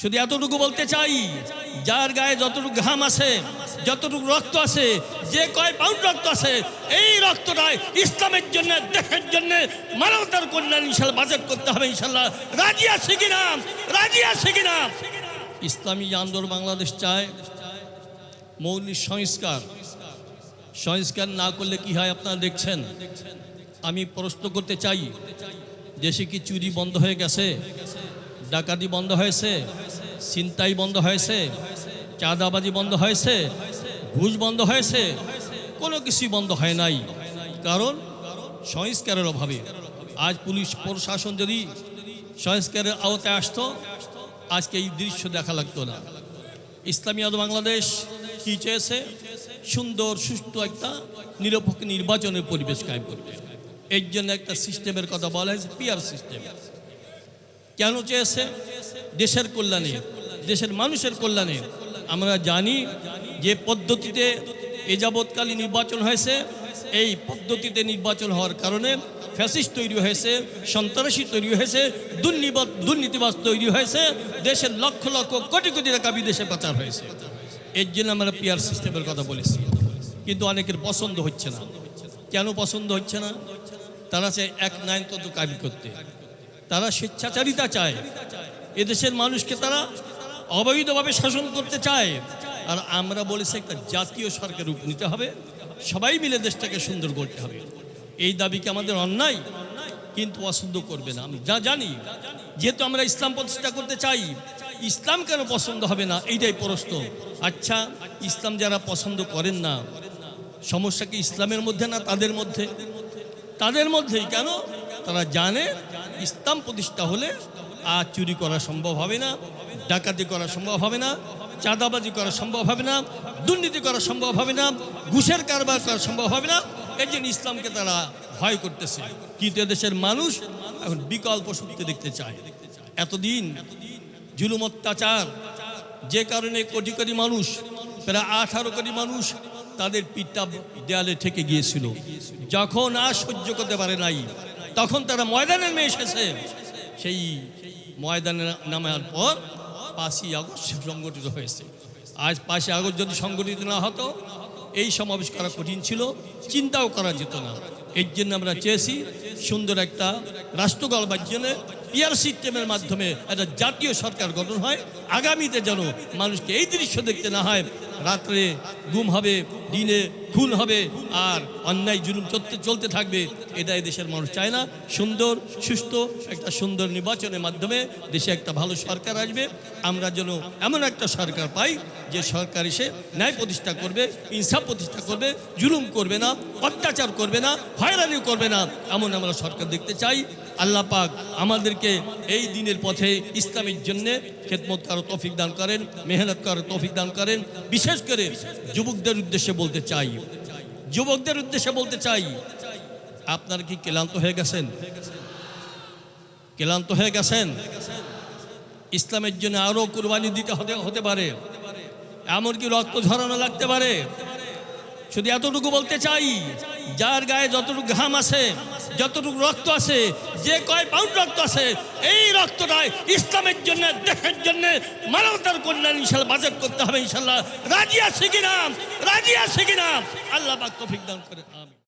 শুধু এতটুকু বলতে চাই, যার গায়ে যতটুকু ঘাম আছে, যতটুকু রক্ত আছে, যে কয় পাউন্ড রক্ত আছে, এই রক্তটাই ইসলামের জন্য, দেশের জন্য মানবতার কল্যাণ ইনশাল্লাহ বাজেট করতে হবে ইনশাল্লাহ। রাজি আছে কিনা রাজি আছে কিনা ইসলামী আন্দোলন বাংলাদেশ চায়, মৌলিক সংস্কার। সংস্কার না করলে কি হয় আপনারা দেখছেন? আমি প্রশ্ন করতে চাই, দেশে কি চুরি বন্ধ হয়ে গেছে? ডাকাতি বন্ধ হয়েছে? ছিনতাই বন্ধ হয়েছে, চাঁদাবাজি বন্ধ হয়েছে, ঘুষ বন্ধ হয়েছে, কোনো কিছুই বন্ধ হয় নাই। কারণ সংস্কারের অভাবে। আজ পুলিশ প্রশাসন যদি সংস্কারের আওতায় আসতো, আজকে এই দৃশ্য দেখা লাগতো না। ইসলামী আদম বাংলাদেশ কী চেয়েছে? সুন্দর, সুষ্ঠু একটা নিরপেক্ষ নির্বাচনের পরিবেশ কায়েম করবে এর জন্য একটা সিস্টেমের কথা বলা হয়েছে পিয়ার সিস্টেম। কেন চেয়েছে? দেশের কল্যাণে। দেশের মানুষের কল্যাণে। আমরা জানি যে পদ্ধতিতে এ যাবৎকালীন নির্বাচন হয়েছে। এই পদ্ধতিতে নির্বাচন হওয়ার কারণে ফ্যাসিস্ট তৈরি হয়েছে, সন্ত্রাসী তৈরি হয়েছে দুর্নীবাদ দুর্নীতিবাজ তৈরি হয়েছে। দেশের লক্ষ লক্ষ কোটি কোটি টাকা বিদেশে পাচার হয়েছে। এর জন্য আমরা পিয়ার সিস্টেমের কথা বলেছি। কিন্তু অনেকের পছন্দ হচ্ছে না। কেন পছন্দ হচ্ছে না? তারা চায় এক নায়নতন্ত্র কাবি করতে। তারা স্বেচ্ছাচারিতা চায়। এদেশের মানুষকে তারা অবৈধভাবে শাসন করতে চায়। আর আমরা বলেছি একটা জাতীয় সরকার রূপ নিতে হবে। সবাই মিলে দেশটাকে সুন্দর করতে হবে। এই দাবিকে আমাদের অন্যায়? কিন্তু পছন্দ করবে না। আমি যা জানি, যেহেতু আমরা ইসলাম প্রতিষ্ঠা করতে চাই, ইসলাম কেন পছন্দ হবে না? এইটাই প্রশ্ন। আচ্ছা ইসলাম যারা পছন্দ করেন না, সমস্যা কি ইসলামের মধ্যে না তাদের মধ্যে? তাদের মধ্যেই কেন? তারা জানে ইসলাম প্রতিষ্ঠা হলে আর চুরি করা সম্ভব হবে না। ডাকাতি করা সম্ভব হবে না, চাঁদাবাজি করা সম্ভব হবে না, দুর্নীতি করা সম্ভব হবে না, ঘুষের কারবার করা সম্ভব হবে না। এই ইসলামকে তারা ভয় করতেছে। কিন্তু দেশের মানুষ এখন বিকল্প শক্তি দেখতে চায়। এতদিন জুলুম, অত্যাচার, যে কারণে কোটি কোটি মানুষ, প্রায় আঠারো কোটি মানুষ তাদের পিঠটা দেয়ালে ঠেকে গিয়েছিল। যখন আর সহ্য করতে পারে নাই, তখন তারা ময়দানে নেমে এসেছে। সেই ময়দানে নামার পর পাঁচই আগস্ট সংগঠিত হয়েছে। আজ পাঁচই আগস্ট যদি সংগঠিত না হতো, এই সমাবেশ করা কঠিন ছিল, চিন্তাও করা যেত না। এর জন্য আমরা চেয়েছি সুন্দর একটা রাষ্ট্র গড়বার জন্য পিয়ার সিস্টেমের মাধ্যমে একটা জাতীয় সরকার গঠন হয়। আগামীতে যেন মানুষকে এই দৃশ্য দেখতে না হয়, রাত্রে গুম হবে দিনে খুন হবে আর অন্যায় জুলুম চলতে চলতে থাকবে এটা দেশের মানুষ চায় না। সুন্দর, সুস্থ একটা সুন্দর নির্বাচনের মাধ্যমে দেশে একটা ভালো সরকার আসবে। আমরা যেন এমন একটা সরকার পাই, যে সরকার এসে ন্যায় প্রতিষ্ঠা করবে, ইনসাফ প্রতিষ্ঠা করবে, জুলুম করবে না, অত্যাচার করবে না, হয়রানি করবে না, এমন আমরা সরকার দেখতে চাই। আল্লাহ পাক আমাদেরকে এই দিনের পথে ইসলামের জন্য খেদমত করার তৌফিক দান করেন, মেহনত করার তৌফিক দান করেন। বিশেষ করে যুবকদের উদ্দেশ্যে বলতে চাই। যুবকদের উদ্দেশ্যে বলতে চাই, আপনার কি ক্লান্ত হয়ে গেছেন? ক্লান্ত হয়ে গেছেন? ইসলামের জন্য আরও কুরবানি দিতে হতে হতে পারে। এমনকি রক্ত ঝরানো লাগতে পারে। শুধু এতটুকু বলতে চাই যার গায়ে যতটুকু ঘাম আছে, যতটুকু রক্ত আছে, যে কয় পাউন্ড রক্ত আছে, এই রক্তটাই ইসলামের জন্য, দেশের জন্য মানবতার কল্যাণ ইনশাল্লাহ বাজেট করতে হবে ইনশাল্লাহ। রাজিয়া শিখিনাম রাজিয়া শিখিনাম আল্লাহ বাক্য তৌফিক দান করে, আমিন।